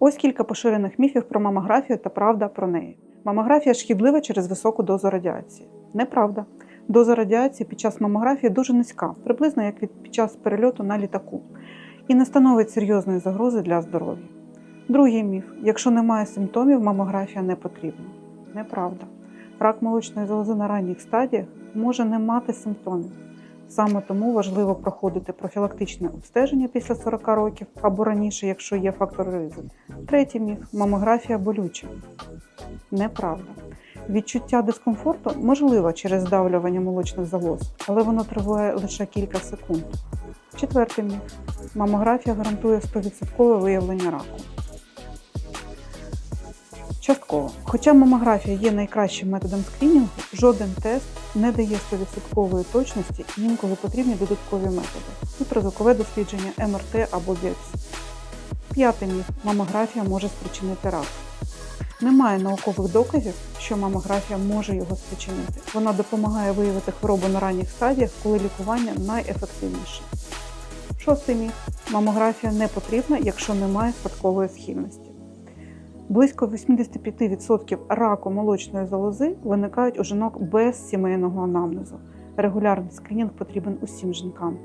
Ось кілька поширених міфів про мамографію та правда про неї. Мамографія шкідлива через високу дозу радіації. Неправда. Доза радіації під час мамографії дуже низька, приблизно як від під час перельоту на літаку, і не становить серйозної загрози для здоров'я. Другий міф: якщо немає симптомів, мамографія не потрібна. Неправда. Рак молочної залози на ранніх стадіях може не мати симптомів. Саме тому важливо проходити профілактичне обстеження після 40 років або раніше, якщо є фактор ризику. Третій міф мамографія болюча. Неправда. Відчуття дискомфорту можливо через здавлювання молочних залоз, але воно триває лише кілька секунд. Четвертий міф. Мамографія гарантує 100% виявлення раку. Частково. Хоча мамографія є найкращим методом скрінінгу, жоден тест не дає 100% точності і інколи потрібні додаткові методи, ультразвукове дослідження, МРТ або біопсія. П'ятий міф. Мамографія може спричинити рак. Немає наукових доказів, що мамографія може його спричинити. Вона допомагає виявити хворобу на ранніх стадіях, коли лікування найефективніше. Шостий міф. Мамографія не потрібна, якщо немає спадкової схильності. Близько 85% раку молочної залози виникають у жінок без сімейного анамнезу. Регулярний скринінг потрібен усім жінкам.